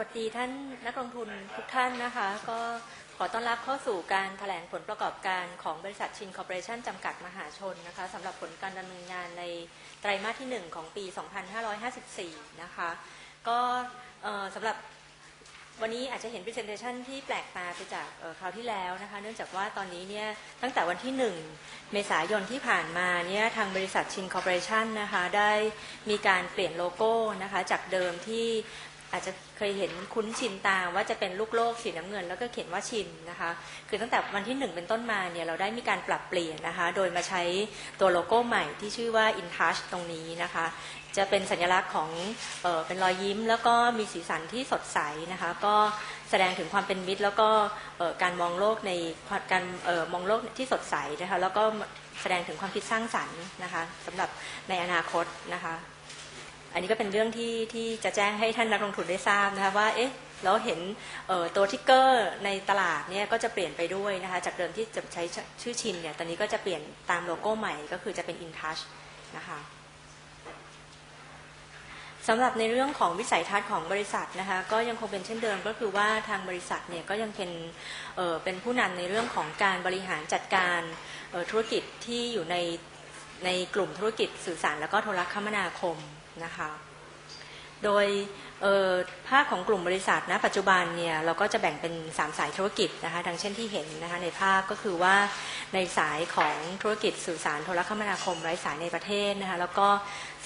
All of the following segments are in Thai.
วัสดีท่านนักลงทุนทุกท่านนะคะ ก็ขอต้อนรับเข้าสู่การแถลงผลประกอบการของบริษัทชินคอร์ปอเรชั่นจำกัดมหาชนนะคะสำหรับผลการดำเนินงานในไตรมาสที่ 1 ของปี 2554 นะคะ ก็สำหรับวันนี้อาจจะเห็น Presentation ที่แปลกตาไปจากคราวที่แล้วนะคะ เนื่องจากว่าตอนนี้เนี่ยตั้งแต่วันที่ 1 เมษายนที่ผ่านมาเนี่ยทางบริษัทชินคอร์ปอเรชั่นนะคะได้มีการเปลี่ยนโลโก้นะคะจากเดิมที่ อาจจะเคยเห็นคุ้นชินตาว่าจะเป็นลูกโลกสีน้ำเงิน แล้วก็เขียนว่าชินนะคะ คือตั้งแต่วันที่หนึ่งเป็นต้นมาเนี่ยเราได้มีการปรับเปลี่ยนนะคะ โดยมาใช้ตัวโลโก้ใหม่ที่ชื่อว่า InTouch ตรงนี้นะคะ จะเป็นสัญลักษณ์ของเออเป็นรอยยิ้ม แล้วก็มีสีสันที่สดใสนะคะ ก็แสดงถึงความเป็นมิตร แล้วก็การมองโลกในการออมองโลกที่สดใสนะคะ แล้วก็แสดงถึงความคิดสร้างสรรค์นะคะสำหรับในอนาคตนะคะ อันนี้ก็เป็นเรื่องที่ที่จะแจ้งให้ท่านนักลงทุนได้ทราบนะคะว่าเอ๊ะเราเห็นตัวทิกเกอร์ในตลาดเนี่ยก็จะเปลี่ยนไปด้วยนะคะจากเดิมที่จะใช้ชื่อชินเนี่ยตอนนี้ก็จะเปลี่ยนตามโลโก้ใหม่ก็คือจะเป็น InTouch นะคะสำหรับในเรื่องของวิสัยทัศน์ของบริษัทนะคะก็ยังคงเป็นเช่นเดิมก็คือว่าทางบริษัทเนี่ยก็ยังเป็นเเป็นผู้นำในเรื่องของการบริหารจัดการธุรกิจที่อยู่ใน ในกลุ่มธุรกิจสื่อสารและก็โทรคมนาคมนะคะ โดยภาคของกลุ่มบริษัทนะปัจจุบันเนี่ยเราก็จะแบ่งเป็น 3 สายธุรกิจนะคะดังเช่นที่เห็นนะคะในภาพก็คือว่าในสายของธุรกิจสื่อสารโทรคมนาคมไร้สายในประเทศนะคะแล้วก็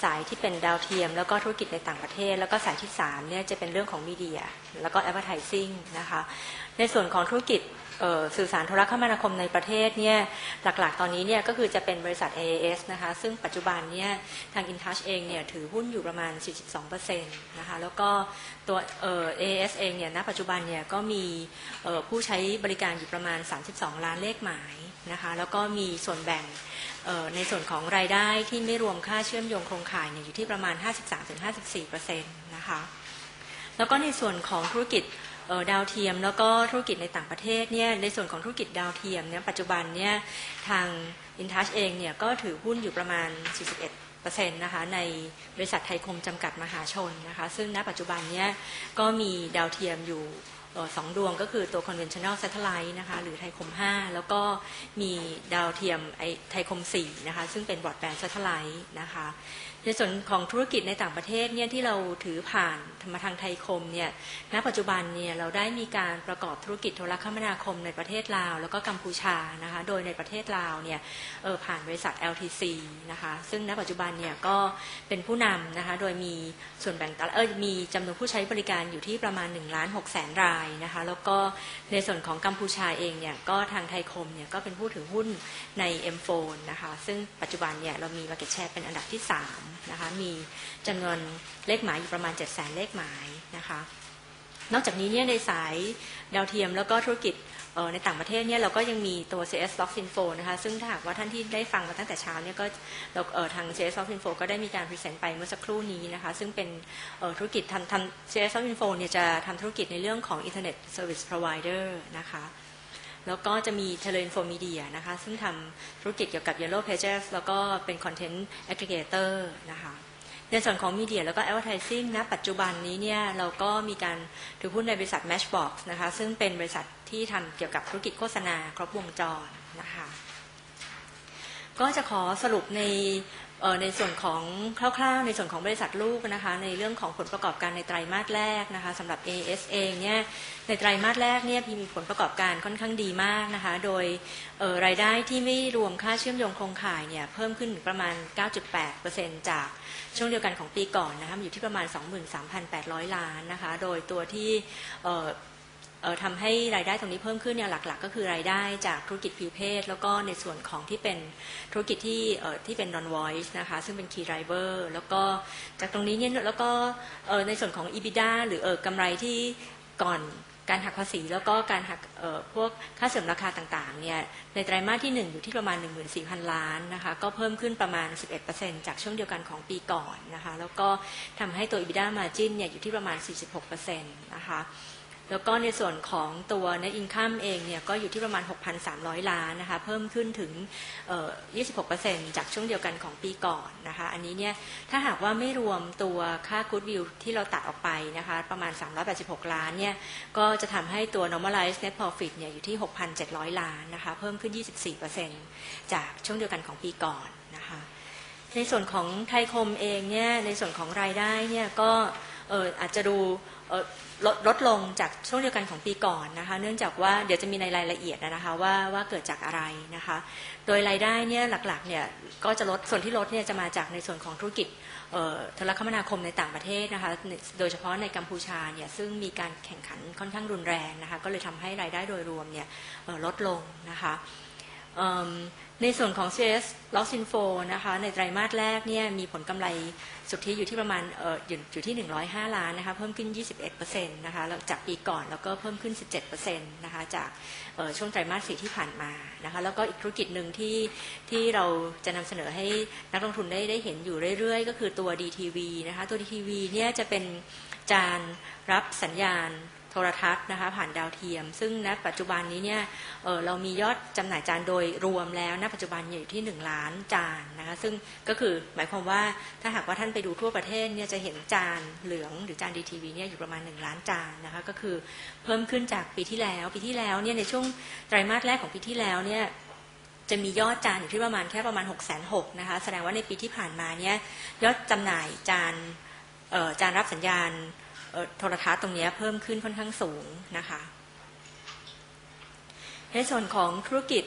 สายที่เป็นดาวเทียม แล้วก็ธุรกิจในต่างประเทศ แล้วก็สายที่3เนี่ยจะเป็นเรื่องของมีเดีย แล้วก็ advertising นะคะในส่วนของธุรกิจสื่อสารโทรคมนาคมในประเทศเนี่ยหลักๆ ตอนนี้เนี่ยก็คือจะเป็นบริษัท AAS นะคะซึ่งปัจจุบันเนี่ยทาง InTouch เองเนี่ยถือหุ้นอยู่ประมาณ 42%นะคะแล้วก็ตัวเออ AAS เองเนี่ยณปัจจุบันเนี่ยก็มีผู้ใช้บริการอยู่ประมาณ 32 ล้านเลขหมายนะคะแล้วก็มีส่วนแบ่ง ในส่วนของรายได้ที่ไม่รวมค่าเชื่อมโยงโครงข่ายเนี่ยอยู่ที่ประมาณ 53-54%นะคะแล้วก็ในส่วนของธุรกิจดาวเทียม แล้วก็ธุรกิจในต่างประเทศเนี่ยในส่วนของธุรกิจดาวเทียมเนี่ยปัจจุบันเนี่ยทาง InTouch เองเนี่ยก็ถือหุ้นอยู่ประมาณ 41%นะคะในบริษัทไทยคมจำกัดมหาชนนะคะซึ่งณปัจจุบันเนี่ยก็มีดาวเทียมอยู่ สองดวงก็คือตัว conventional satellite นะคะหรือไทยคม 5 แล้วก็มีดาวเทียมไอไทยคม 4 นะคะซึ่งเป็น broadband satellite นะคะในส่วนของธุรกิจในต่างประเทศเนี่ยที่เราถือผ่านธรรมทางไทยคมเนี่ยณปัจจุบันเนี่ยเราได้มีการประกอบธุรกิจโทรคมนาคมในประเทศลาว แล้วก็กัมพูชานะคะโดยในประเทศลาวเนี่ยออผ่านบริษัท LTC นะคะซึ่งณปัจจุบันเนี่ยก็เป็นผู้นำนะคะโดยมีส่วนแบ่งตลาดเออมีจำนวนผู้ใช้บริการอยู่ที่ประมาณ1ล้าน6แสนรายนะคะ แล้วก็ในส่วนของกัมพูชาเองเนี่ยก็ทางไทยคมเนี่ยก็เป็นผู้ถือหุ้นใน M4 นะคะ ซึ่งปัจจุบันเนี่ยเรามี market share เป็นอันดับที่3นะคะ มีจำนวนเลขหมายอยู่ประมาณ 7 0 0 0 0เลขหมายนะคะ นอกจากนี้เนี่ยในสายดาวเทียมแล้วก็ธุรกิจในต่างประเทศเนี่ยเราก็ยังมีตัว CS Lock Info นะคะซึ่งถ้าหากว่าท่านที่ได้ฟังมาตั้งแต่เช้าเนี่ยก็เราทาง CS Lock Info ก็ได้มีการพรีเซนต์ไปเมื่อสักครู่นี้นะคะซึ่งเป็นธุรกิจทำทำ CS Lock Info เนี่ยจะทำธุรกิจในเรื่องของ Internet Service Provider นะคะแล้วก็จะมี Teleinfo Media นะคะซึ่งทำธุรกิจเกี่ยวกับ Yellow Pages แล้วก็เป็น Content Aggregator นะคะ ในส่วนของมีเดียแล้วก็ advertising ณปัจจุบันนี้เนี่ยเราก็มีการถือหุ้นในบริษัท Matchbox นะคะซึ่งเป็นบริษัทที่ทำเกี่ยวกับธุรกิจโฆษณาครบวงจรนะคะก็จะขอสรุปใน ในส่วนของคร่าวๆ ในส่วนของบริษัทลูกนะคะ ในเรื่องของผลประกอบการในไตรมาสแรกนะคะสำหรับ AS เองเนี่ยในไตรมาสแรกเนี่ยมีผลประกอบการค่อนข้างดีมากนะคะ โดยรายได้ที่ไม่รวมค่าเชื่อมโยงโครงข่ายเนี่ยเพิ่มขึ้นประมาณ 9.8%จากช่วงเดียวกันของปีก่อนนะคะอยู่ที่ประมาณ 23,800 ล้านนะคะ โดยตัวที่ ทำให้รายได้ตรงนี้เพิ่มขึ้นเนี่ยหลักๆ ก็คือรายได้จากธุรกิจฟิวเพศ แล้วก็ในส่วนของที่เป็นธุรกิจที่ที่เป็น non voice นะคะซึ่งเป็น key driver แล้วก็จากตรงนี้เนี่ยแล้วก็ในส่วนของ EBITDA หรืออกำไรที่ก่อนการหักภาษีแล้วก็การหักพวกค่าเสริมราคาต่างๆเนี่ยในไตรมาสที่ 1 อยู่ที่ประมาณ 14,000 ล้านนะคะก็เพิ่มขึ้นประมาณ 11%จากช่วงเดียวกันของปีก่อนนะคะแล้วก็ทำให้ตัว EBITDA margin เนี่ยอยู่ที่ประมาณ 46%นะคะ แล้วก็ในส่วนของตัว net income เองเนี่ยก็อยู่ที่ประมาณ 6,300 ล้านนะคะเพิ่มขึ้นถึง 26%จากช่วงเดียวกันของปีก่อนนะคะอันนี้เนี่ยถ้าหากว่าไม่รวมตัวค่า goodwill ที่เราตัดออกไปนะคะประมาณ 386 ล้านเนี่ยก็จะทำให้ตัว normalized net profit เนี่ยอยู่ที่ 6,700 ล้านนะคะเพิ่มขึ้น 24%จากช่วงเดียวกันของปีก่อนนะคะในส่วนของไทยคมเองเนี่ยในส่วนของรายได้เนี่ยก็ อออาจจะดูลดลดลงจากช่วงเดียวกันของปีก่อนนะคะ เนื่องจากว่าเดี๋ยวจะมีในรายละเอียดนะคะว่าว่าเกิดจากอะไรนะคะ โดยรายได้เนี่ยหลักๆเนี่ยก็จะลดส่วนที่ลดเนี่ยจะมาจากในส่วนของธุรกิจโทรคมนาคมในต่างประเทศนะคะ โดยเฉพาะในกัมพูชาเนี่ยซึ่งมีการแข่งขันค่อนข้างรุนแรงนะคะ ก็เลยทำให้รายได้โดยรวมเนี่ยลดลงนะคะ ในส่วนของ CS Loss Info นะคะในไตรมาสแรกเนี่ยมีผลกำไรสุทธิอยู่ที่ประมาณอออยู่ที่ 105 ล้านนะคะเพิ่มขึ้น 21%นะคะจากปีก่อนแล้วก็เพิ่มขึ้น 17%นะคะจากช่วงไตรมาสสี่ที่ผ่านมานะคะแล้วก็อีกธุรกิจหนึ่งที่ที่เราจะนำเสนอให้นักลงทุนได้ได้เห็นอยู่เรื่อยๆ ก็คือตัว DTV นะคะตัว DTV เนี่ยจะเป็นจานรับสัญญาณ โทรทัศน์นะคะผ่านดาวเทียม ซึ่งณปัจจุบันนี้เนี่ยเเรามียอดจำหน่ายจานโดยรวมแล้วณปัจจุบันอยู่ที่ 1 ล้านจานนะคะซึ่งก็คือหมายความว่าถ้าหากว่าท่านไปดูทั่วประเทศเนี่ยจะเห็นจานเหลืองหรือจานดีทีวีเนี่ยอยู่ประมาณ 1 ล้านจานนะคะก็คือเพิ่มขึ้นจากปีที่แล้ว ปีที่แล้วเนี่ยในช่วงไตรมาสแรกของปีที่แล้วเนี่ยจะมียอดจานอยู่ที่ประมาณแค่ประมาณ6 6 0 0 0นะคะแสดงว่าในปีที่ผ่านมาเนี่ยยอดจำหน่ายจานจานรับสัญญาณ โทรทัศน์ตรงนี้เพิ่มขึ้นค่อนข้างสูงนะคะในส่วนของธุรกิจ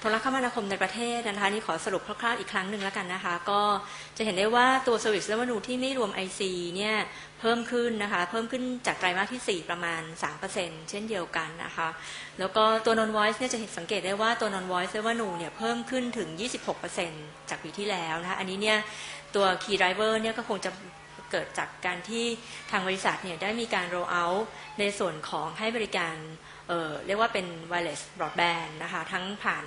โทรคมนาคมในประเทศนะคะนี่ขอสรุปคร่าวๆอีกครั้งหนึ่งแล้วกันนะคะ ก็จะเห็นได้ว่าตัว Service Revenue ที่ไม่รวม IC เนี่ยเพิ่มขึ้นนะคะ เพิ่มขึ้นจากไตรมาสที่ 4 ประมาณ 3%เช่นเดียวกันนะคะ แล้วก็ตัว non voice เนี่ยจะเห็นสังเกตได้ว่าตัว non voice revenue เนี่ยเพิ่มขึ้นถึง 26%จากปีที่แล้วนะคะ อันนี้เนี่ยตัว key driver เนี่ยก็คงจะ เกิดจากการที่ทางบริษัทเนี่ยได้มีการ roll out ในส่วนของให้บริการเเรียกว่าเป็น wireless broadband นะคะ ทั้งผ่าน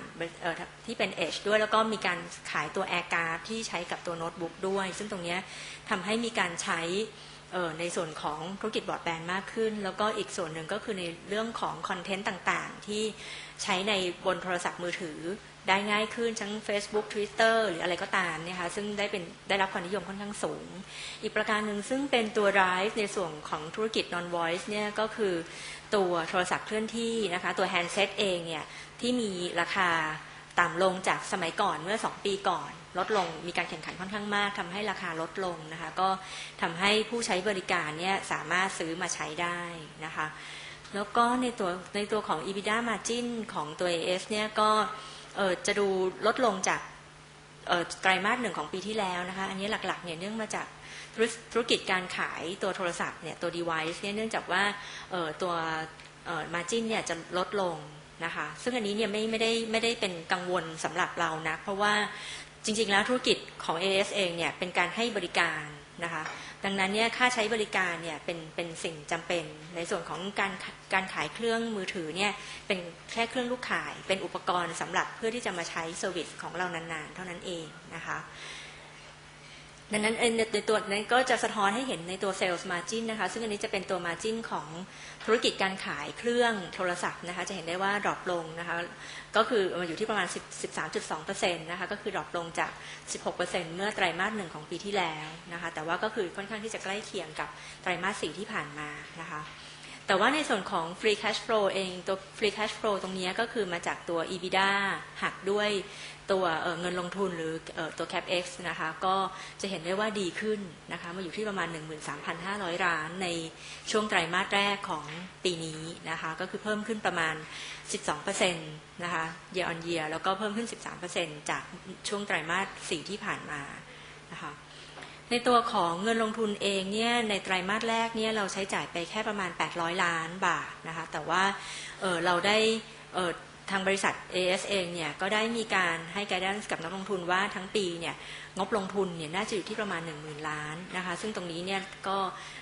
ที่เป็น Edge ด้วยแล้วก็มีการขายตัว Air Card ที่ใช้กับตัวโน้ตบุ๊กด้วย ซึ่งตรงนี้ทำให้มีการใช้ ในส่วนของธุรกิจบอรอดแบนด์มากขึ้น แล้วก็อีกส่วนหนึ่งก็คือในเรื่องของคอนเทนต์ต่างๆ ที่ใช้ในบนโทรศัพท์มือถือได้ง่ายขึ้นทั้ง Facebook Twitter หรืออะไรก็ตามนี่ยค่ะซึ่งได้เป็นได้รับความนิยมค่อนข้างสูง อีกประการหนึ่งซึ่งเป็นตัว drive ในส่วนของธุรกิจ non voice เนี่ยก็คือตัวโทรศัพท์เคลื่อนที่นะคะตัว handset เองเนี่ยที่มีราคาต่ำลงจากสมัยก่อนเมื่อ 2 ปีก่อน ลดลง มีการแข่งขันค่อนข้างมากทำให้ราคาลดลงนะคะ ก็ทำให้ผู้ใช้บริการเนี่ยสามารถซื้อมาใช้ได้นะคะ แล้วก็ในตัวในตัวของ EBITDA margin ของตัว AS เนี่ยก็จะดูลดลงจากไตรมาสหนึ่งของปีที่แล้วนะคะ อันนี้หลักๆเนี่ยเนื่องมาจากธุรกิจการขายตัวโทรศัพท์เนี่ยตัว device เนี่ยเนื่องจากว่าตัว margin เนี่ยจะลดลงนะคะ ซึ่งอันนี้เนี่ยไม่ไม่ได้ไม่ได้เป็นกังวลสำหรับเรานะ เพราะว่า จริงๆ แล้วธุรกิจของ AS เองเนี่ยเป็นการให้บริการนะคะดังนั้นเนี่ยค่าใช้บริการเนี่ยเป็นเป็นสิ่งจำเป็น ในส่วนของการการขายเครื่องมือถือเนี่ยเป็นแค่เครื่องลูกขาย เป็นอุปกรณ์สำหรับเพื่อที่จะมาใช้เซอร์วิสของเรานานๆ เท่านั้นเองนะคะ ดังนั้นในตัวนั้นก็จะสะท้อนให้เห็นในตัว Sales Margin นะคะ ซึ่งอันนี้จะเป็นตัว Margin ของธุรกิจการขายเครื่องโทรศัพท์นะคะ จะเห็นได้ว่าดรอปลงนะคะ ก็คือมาอยู่ที่ประมาณ10 13.2%นะคะ ก็คือดรอปลงจาก 16%เมื่อไตรมาสหนึ่งของปีที่แล้วนะคะ แต่ว่าก็คือค่อนข้างที่จะใกล้เคียงกับไตรมาสสี่ที่ผ่านมานะคะ แต่ว่าในส่วนของ free cash flow เองตัว free cash flow ตรงนี้ก็คือมาจากตัว EBITDA หักด้วย ตัวเเงินลงทุนหรืออตัว capex นะคะก็จะเห็นได้ว่าดีขึ้นนะคะมาอยู่ที่ประมาณ 13,500 ล้านในช่วงไตรมาสแรกของปีนี้นะคะก็คือเพิ่มขึ้นประมาณ 12%นะคะ year on year แล้วก็เพิ่มขึ้น 13%จากช่วงไตรมาส 4 ที่ผ่านมานะคะในตัวของเงินลงทุนเองเนี่ยในไตรมาสแรกเนี่ยเราใช้จ่ายไปแค่ประมาณ 800 ล้านบาทนะคะแต่ว่าเเราได้ ทางบริษัท AS เองเนี่ยก็ได้มีการให้ guidance กับนักลงทุนว่าทั้งปีเนี่ยงบลงทุนเนี่ยน่าจะอยู่ที่ประมาณ 1 0,000 ล้านนะคะซึ่งตรงนี้เนี่ยก็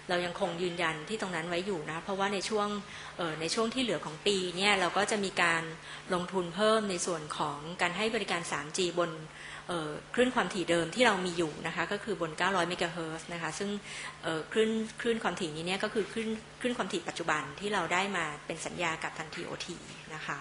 เรายังคงยืนยันที่ตรงนั้นไว้อยู่นะเพราะว่าในช่วงในช่วงที่เหลือของปีเนี่ยเราก็จะมีการลงทุนเพิ่มในส่วนของการให้บริการ 3G บนคลื่นความถี่เดิมที่เรามีอยู่นะคะก็คือบน 900 เมกะเฮิรตซ์นะคะซึ่งคลื่นคลื่นความถี่นี้เนี่ยก็คือคลื่นคลื่นความถี่ปัจจุบันที่เราได้มาเป็นสัญญากับทาง TOT นะคะ